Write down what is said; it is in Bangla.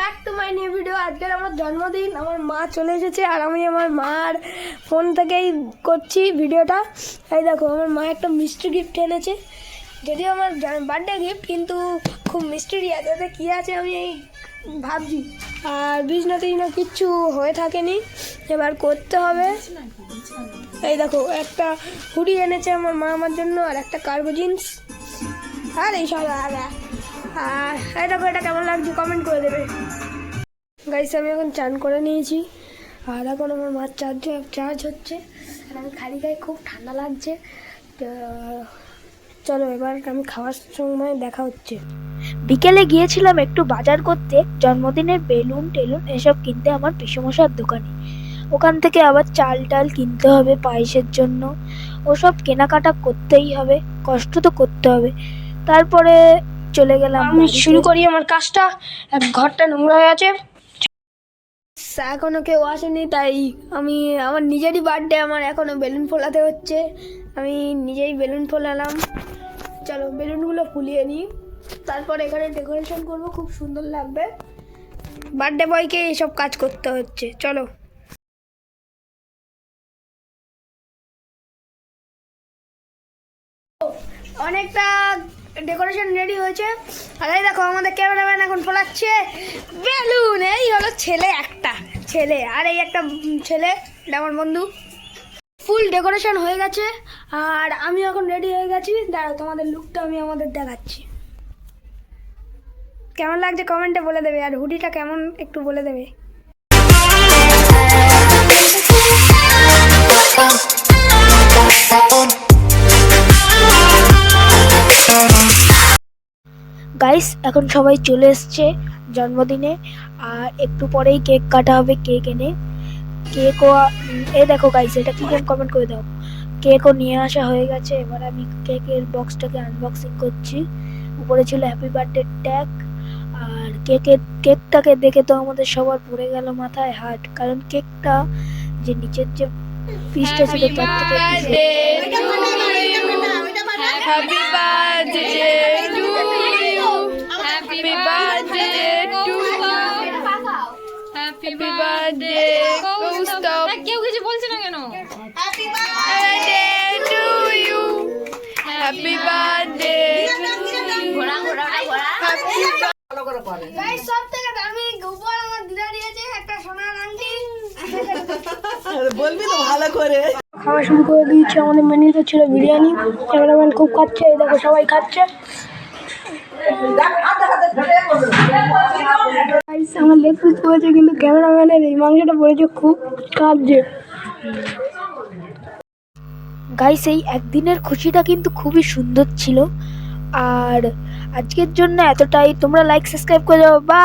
Back to my new video আজকের আমার জন্মদিন, আমার মা চলে এসেছে আর আমি আমার মার ফোন থেকেই করছি ভিডিওটা এই দেখো, আমার মা একটা মিষ্টি গিফট এনেছে। যদিও আমার বার্থডে গিফট কিন্তু খুব মিষ্টি আছে ওতে কী আছে আমি এই ভাবছি। আর বিছনা টিছনা কিচ্ছু হয়ে থাকেনি, এবার করতে হবে। এই দেখো, একটা হুডি এনেছে আমার মা আমার জন্য আর একটা কার্গো জিন্স আর এই সব আর আর এই দেখো, এটা কেমন লাগছে? কমেন্ট করে দেবে। গাইস আমি এখন চান করে নিয়েছি। আর এখন আমার মার চার্জ চার্জ হচ্ছে। আর আমি খালি গায়ে খুব ঠান্ডা লাগছে। চলো, এবার আমি খাওয়ার সময় দেখা হচ্ছে। বিকেলে গিয়েছিলাম একটু বাজার করতে। জন্মদিনের বেলুন টেলুন এসব কিনতে আমার পিসমশার দোকানে। ওখান থেকে আবার চাল টাল কিনতে হবে পায়েসের জন্য। ওসব কেনাকাটা করতেই হবে, কষ্ট তো করতে হবে। তারপরে চলে গেলাম। আমি শুরু করি আমার কাজটা। ঘরটা নোংরা হয়ে আছে। এখনও কেউ আসেনি তাই আমি আমার নিজেরই বার্থডে আমার এখনও বেলুন ফোলাতে হচ্ছে। আমি নিজেই বেলুন ফোলালাম। চলো বেলুনগুলো ফুলিয়ে নিই। তারপর এখানে ডেকোরেশন করব খুব সুন্দর লাগবে। বার্থডে বয়কে এইসব কাজ করতে হচ্ছে চলো। অনেকটা ডেকোরেশন রেডি হয়েছে। আর এই দেখো, আমাদের ক্যামেরাম্যান এখন ফোলাচ্ছে। বেলুন এই হলো ছেলে একটা, ছেলে। আর এই একটা ছেলে আমার বন্ধু। ফুল ডেকোরেশন হয়ে গেছে, আর আমি এখন রেডি হয়ে গেছি। দাঁড়াও, তোমাদের লুকটা আমি আমাদের দেখাচ্ছি। কেমন লাগছে? কমেন্টে বলে দেবে, আর হুডিটা কেমন একটু বলে দেবে। গাইস এখন সবাই চলে এসছে জন্মদিনে। আর একটু পরেই কেক কাটা হবে কেক এনে। কেকও এ দেখো গাইস এটা কি কেন কমেন্ট করে দাও। কেকও নিয়ে আসা হয়ে গেছে। এবার আমি কেকের বক্সটাকে আনবক্সিং করছি। উপরে ছিল হ্যাপি বার্থডে ট্যাগ আর কেকের কেকটাকে দেখে তো আমাদের সবার পড়ে গেল মাথায় হার্ট কারণ কেকটা যে নিচের যে পিসটা ছিল তার থেকে হ্যাপি বার্থডে ঘোড়া ঘোড়া ঘোড়া গাইস সব থেকে দামি উপর আমার দিদা দিয়েছে একটা সোনার আংটি। বলবি তো ভালো করে। খাওয়া শুরু করে দিয়েছি আমাদের মেনুতে ছিল বিরিয়ানি। ক্যামেরাম্যান খুব খাচ্ছে এই দেখো সবাই খাচ্ছে। আমার লেগ পিস পড়েছে কিন্তু ক্যামেরাম্যানের এই মাংসটা পড়েছে খুব কাঁপছে গাইস এই একদিনের খুশিটা কিন্তু খুবই সুন্দর ছিল। আর আজকের জন্য এতটাই। তোমরা লাইক সাবস্ক্রাইব করে দাও। বা